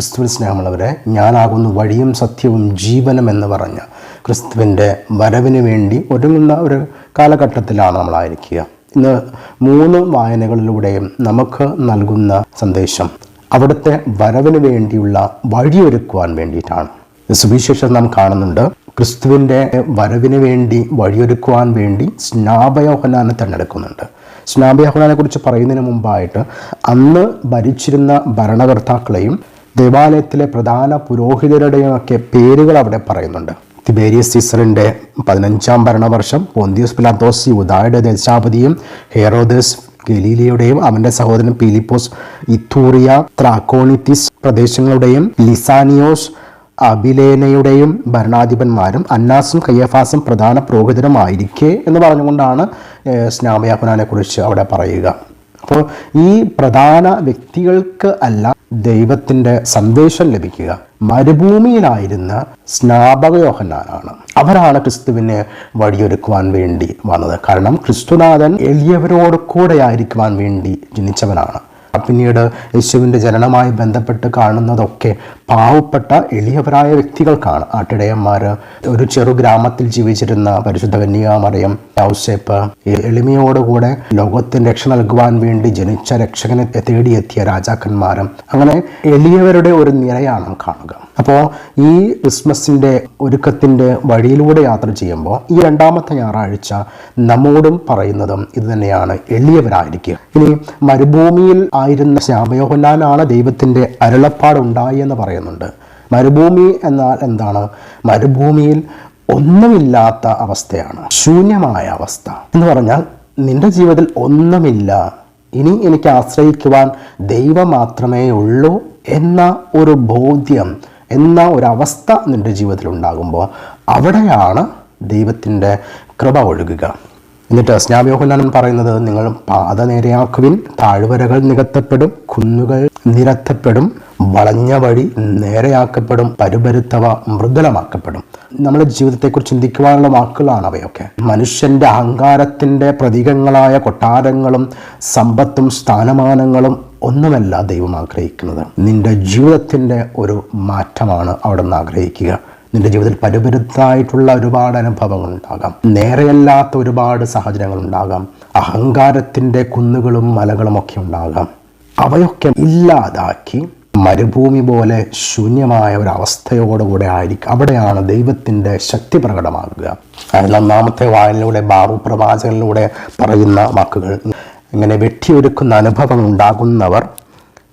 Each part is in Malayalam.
ക്രിസ്തുവിൽ സ്നേഹമുള്ളവരെ ഞാനാകുന്നു വഴിയും സത്യവും ജീവനും എന്ന് പറഞ്ഞ ക്രിസ്തുവിന്റെ വരവിന് വേണ്ടി ഒരുങ്ങുന്ന ഒരു കാലഘട്ടത്തിലാണ് നമ്മളായിരിക്കുക. ഇന്ന് മൂന്ന് വായനകളിലൂടെയും നമുക്ക് നൽകുന്ന സന്ദേശം അവിടുത്തെ വരവിന് വേണ്ടിയുള്ള വഴിയൊരുക്കുവാൻ വേണ്ടിയിട്ടാണ്. സുവിശേഷം നാം കാണുന്നുണ്ട്. ക്രിസ്തുവിന്റെ വരവിന് വേണ്ടി വഴിയൊരുക്കുവാൻ വേണ്ടി സ്നാപയോഹനാനെ തിരഞ്ഞെടുക്കുന്നുണ്ട്. സ്നാപയോഹനാനെ കുറിച്ച് പറയുന്നതിന് മുമ്പായിട്ട് അന്ന് ഭരിച്ചിരുന്ന ഭരണകർത്താക്കളെയും ദേവാലയത്തിലെ പ്രധാന പുരോഹിതരുടെയും ഒക്കെ പേരുകൾ അവിടെ പറയുന്നുണ്ട്. തിബേരിയസ് സീസറിന്റെ പതിനഞ്ചാം ഭരണവർഷം പോന്തിയോസ് പിലാത്തോസ് യുദായുടെ ദേശാപതിയും ഹെറോദസ് ഗലീലിയുടെയും അവന്റെ സഹോദരൻ പീലിപ്പോസ് ഇത്തൂറിയ ത്രാക്കോണിത്തിസ് പ്രദേശങ്ങളുടെയും ലിസാനിയോസ് അബിലേനയുടെയും ഭരണാധിപന്മാരും അന്നാസും കയ്യഫാസും പ്രധാന പുരോഹിതരുമായിരിക്കെ എന്ന് പറഞ്ഞുകൊണ്ടാണ് സ്നാമയാഹുനാനെ കുറിച്ച് അവിടെ പറയുക. അപ്പോൾ ഈ പ്രധാന വ്യക്തികൾക്ക് അല്ല ദൈവത്തിന്റെ സന്ദേശം ലഭിക്കുക. മരുഭൂമിയിലായിരുന്ന സ്നാപകയോഹനാനാണ് അവരാണ് ക്രിസ്തുവിനെ വഴിയൊരുക്കുവാൻ വേണ്ടി വന്നത്. കാരണം ക്രിസ്തുനാഥൻ എളിയവരോട് കൂടെ ആയിരിക്കുവാൻ വേണ്ടി ജനിച്ചവനാണ്. പിന്നീട് യേശുവിന്റെ ജനനമായി ബന്ധപ്പെട്ട് കാണുന്നതൊക്കെ പാവപ്പെട്ട എളിയവരായ വ്യക്തികൾക്കാണ്. ആട്ടിടയന്മാർ ഒരു ചെറു ഗ്രാമത്തിൽ ജീവിച്ചിരുന്ന പരിശുദ്ധ കന്യാമറിയം ഔസേപ്പ് എളിമയോടുകൂടെ ലോകത്തിന് രക്ഷ നൽകുവാൻ വേണ്ടി ജനിച്ച രക്ഷകനെ തേടിയെത്തിയ രാജാക്കന്മാരും. അങ്ങനെ എളിയവരുടെ ഒരു നിരയാണ് കാണുക. അപ്പോൾ ഈ ക്രിസ്മസിന്റെ ഒരുക്കത്തിന്റെ വഴിയിലൂടെ യാത്ര ചെയ്യുമ്പോൾ ഈ രണ്ടാമത്തെ ഞായറാഴ്ച നമ്മോടും പറയുന്നതും ഇത് തന്നെയാണ്. എളിയവരായിരിക്കുക. ഇനി മരുഭൂമിയിൽ ആയിരുന്ന ശ്യാമയോഹന്നാനാണ് ദൈവത്തിന്റെ അരുളപ്പാടുണ്ടായി എന്ന് പറയുന്നുണ്ട്. മരുഭൂമി എന്നാൽ എന്താണ്? മരുഭൂമിയിൽ ഒന്നുമില്ലാത്ത അവസ്ഥയാണ്. ശൂന്യമായ അവസ്ഥ. എന്ന് പറഞ്ഞാൽ നിന്റെ ജീവിതത്തിൽ ഒന്നുമില്ല. ഇനി എനിക്ക് ആശ്രയിക്കുവാൻ ദൈവം മാത്രമേ ഉള്ളൂ എന്ന ഒരു ബോധ്യം എന്ന ഒരവസ്ഥ നിന്റെ ജീവിതത്തിൽ ഉണ്ടാകുമ്പോൾ അവിടെയാണ് ദൈവത്തിന്റെ കൃപ ഒഴുകുക. എന്നിട്ട് സ്നാപയോഹനാനൻ പറയുന്നത് നിങ്ങൾ പാത നേരെയാക്കുവിൻ താഴ്വരകൾ നികത്തപ്പെടും കുന്നുകൾ നിരത്തപ്പെടും വളഞ്ഞ വഴി നേരെയാക്കപ്പെടും പരുപരുത്തവ മൃദുലമാക്കപ്പെടും. നമ്മുടെ ജീവിതത്തെക്കുറിച്ച് ചിന്തിക്കുവാനുള്ള വാക്കുകളാണ് അവയൊക്കെ. മനുഷ്യന്റെ അഹങ്കാരത്തിന്റെ പ്രതീകങ്ങളായ കൊട്ടാരങ്ങളും സമ്പത്തും സ്ഥാനമാനങ്ങളും ഒന്നുമല്ല ദൈവം ആഗ്രഹിക്കുന്നത്. നിന്റെ ജീവിതത്തിന്റെ ഒരു മാറ്റമാണ് അവിടെ നിന്ന് ആഗ്രഹിക്കുക. നിന്റെ ജീവിതത്തിൽ പരുപരുത്തായിട്ടുള്ള ഒരുപാട് അനുഭവങ്ങൾ ഉണ്ടാകാം നേരെയല്ലാത്ത ഒരുപാട് സാഹചര്യങ്ങൾ ഉണ്ടാകാം അഹങ്കാരത്തിന്റെ കുന്നുകളും മലകളും ഒക്കെ ഉണ്ടാകാം. അവയൊക്കെ ഇല്ലാതാക്കി മരുഭൂമി പോലെ ശൂന്യമായ ഒരു അവസ്ഥയോടുകൂടെ ആയിരിക്കും. അവിടെയാണ് ദൈവത്തിന്റെ ശക്തി പ്രകടമാകുക. അതിൽ ഒന്നാമത്തെ വായനയിലൂടെ ബാബു പ്രവാചകനിലൂടെ പറയുന്ന വാക്കുകൾ. ഇങ്ങനെ വെട്ടിയൊരുക്കുന്ന അനുഭവം ഉണ്ടാകുന്നവർ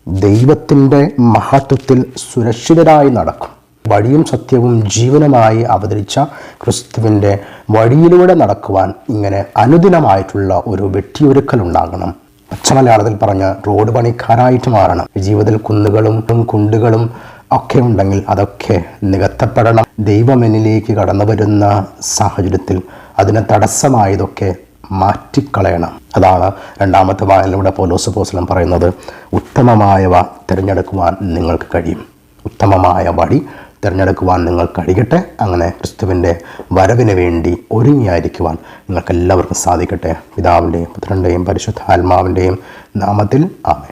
ദൈവത്തിന്റെ മഹത്വത്തിൽ സുരക്ഷിതരായി നടക്കും. വഴിയും സത്യവും ജീവനുമായി അവതരിച്ച ക്രിസ്തുവിന്റെ വഴിയിലൂടെ നടക്കുവാൻ ഇങ്ങനെ അനുദിനമായിട്ടുള്ള ഒരു വെട്ടിയൊരുക്കൽ ഉണ്ടാകണം. പച്ചമലയാളത്തിൽ പറഞ്ഞ റോഡ് പണിക്കാരായിട്ട് മാറണം. ജീവിതത്തിൽ കുന്നുകളും കുണ്ടുകളും ഒക്കെ ഉണ്ടെങ്കിൽ അതൊക്കെ നികത്തപ്പെടണം. ദൈവമെന്നിലേക്ക് കടന്നു വരുന്ന സാഹചര്യത്തിൽ അതിന് തടസ്സമായതൊക്കെ മാറ്റിക്കളയണം. അതാണ് രണ്ടാമത്തെ വായനയിലൂടെ പോലോസ് പോസ്ലം പറയുന്നത് ഉത്തമമായവ തിരഞ്ഞെടുക്കുവാൻ നിങ്ങൾക്ക് കഴിയും. ഉത്തമമായ വഴി തിരഞ്ഞെടുക്കുവാൻ നിങ്ങൾ കഴിയട്ടെ. അങ്ങനെ ക്രിസ്തുവിന്റെ വരവിന് വേണ്ടി ഒരുങ്ങിയായിരിക്കുവാൻ നിങ്ങൾക്കെല്ലാവർക്കും സാധിക്കട്ടെ. പിതാവിന്റെയും പുത്രന്റെയും പരിശുദ്ധ ആത്മാവിന്റെയും നാമത്തിൽ ആമേ